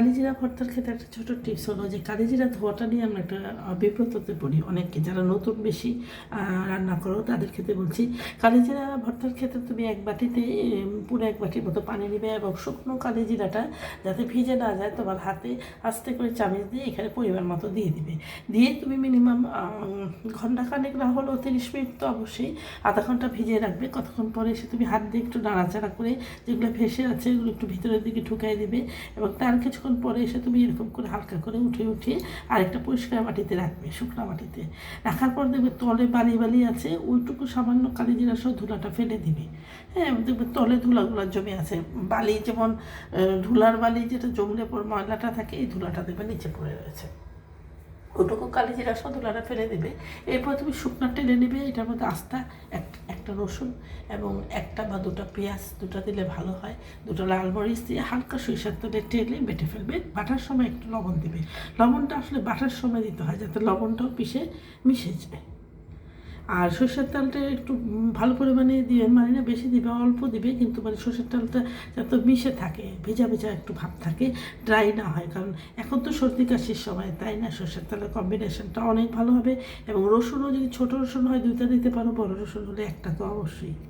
কালিজিরা ভর্তার ক্ষেত্রে একটা ছোট টিপস হলো যে কালিজিরা ধোয়াটা নিয়ে আমরা একটা বিব্রততে পড়ি। অনেকে যারা নতুন বেশি রান্না করো, তাদের ক্ষেত্রে বলছি, কালিজিরা ভর্তার ক্ষেত্রে তুমি এক বাটিতে পুরো এক বাটির মতো পানি নেবে এবং শুকনো কালিজিরাটা যাতে ভিজে না যায়, তোমার হাতে আস্তে করে চামিচ দিয়ে এখানে পরিমাণ মতো দিয়ে দিবে। দিয়ে তুমি মিনিমাম ঘণ্টা খানেক না হলেও তিরিশ মিনিট তো অবশ্যই আধা ঘণ্টা ভিজিয়ে রাখবে। কতক্ষণ পরে এসে তুমি হাত দিয়ে একটু নাড়াচাড়া করে যেগুলো ভেসে আছে এগুলো একটু ভিতরের দিকে ঢুকাই দিবে এবং তার কিছুক্ষণ পরে এসে তুমি এরকম করে হালকা করে উঠে উঠিয়ে আরেকটা পরিষ্কার মাটিতে রাখবে, শুকনো মাটিতে। রাখার পর দেখবে তলে বালি বালি আছে, ওইটুকু সামান্য কালি জিরা সহ ধুলাটা ফেলে দিবে। হ্যাঁ দেখবে তলে ধুলাগুলো জমে আছে। বালি যেমন ধুলার বালি যেটা জমলে পর ময়লাটা থাকে, এই ধুলাটা দেখবে নিচে পড়ে রয়েছে। ওটুকু কালি জিরা সহ ধুলাটা ফেলে দেবে। এরপর তুমি শুকনা টেনে নেবে, এটার মধ্যে আস্তা এক- একটা রসুন এবং একটা বা দুটা পেঁয়াজ, দুটা দিলে ভালো হয়। দুটো লাল মরিচ দিয়ে হালকা সরিষার তেলে টেলে বেটে ফেলবে। বাটার সময় একটু লবণ দেবে। লবণটা আসলে বাটার সময় দিতে হয় যাতে লবণটাও পিষে মিশে যায়। আর সর্ষের তেলটা একটু ভালো পরিমাণে দিবেন মানে না বেশি দিবে, অল্প দিবে, কিন্তু মানে সর্ষের তেলটা যাতে মিশে থাকে, ভেজা ভেজা একটু ভাব থাকে ড্রাই না হয়। কারণ এখন তো সর্দি কাশির সময়, তাই না? সর্ষের তেলের কম্বিনেশনটা অনেক ভালো হবে। এবং রসুনও যদি ছোটো রসুন হয়, দুইটা দিতে পারো, বড় রসুন হলে একটা তো অবশ্যই।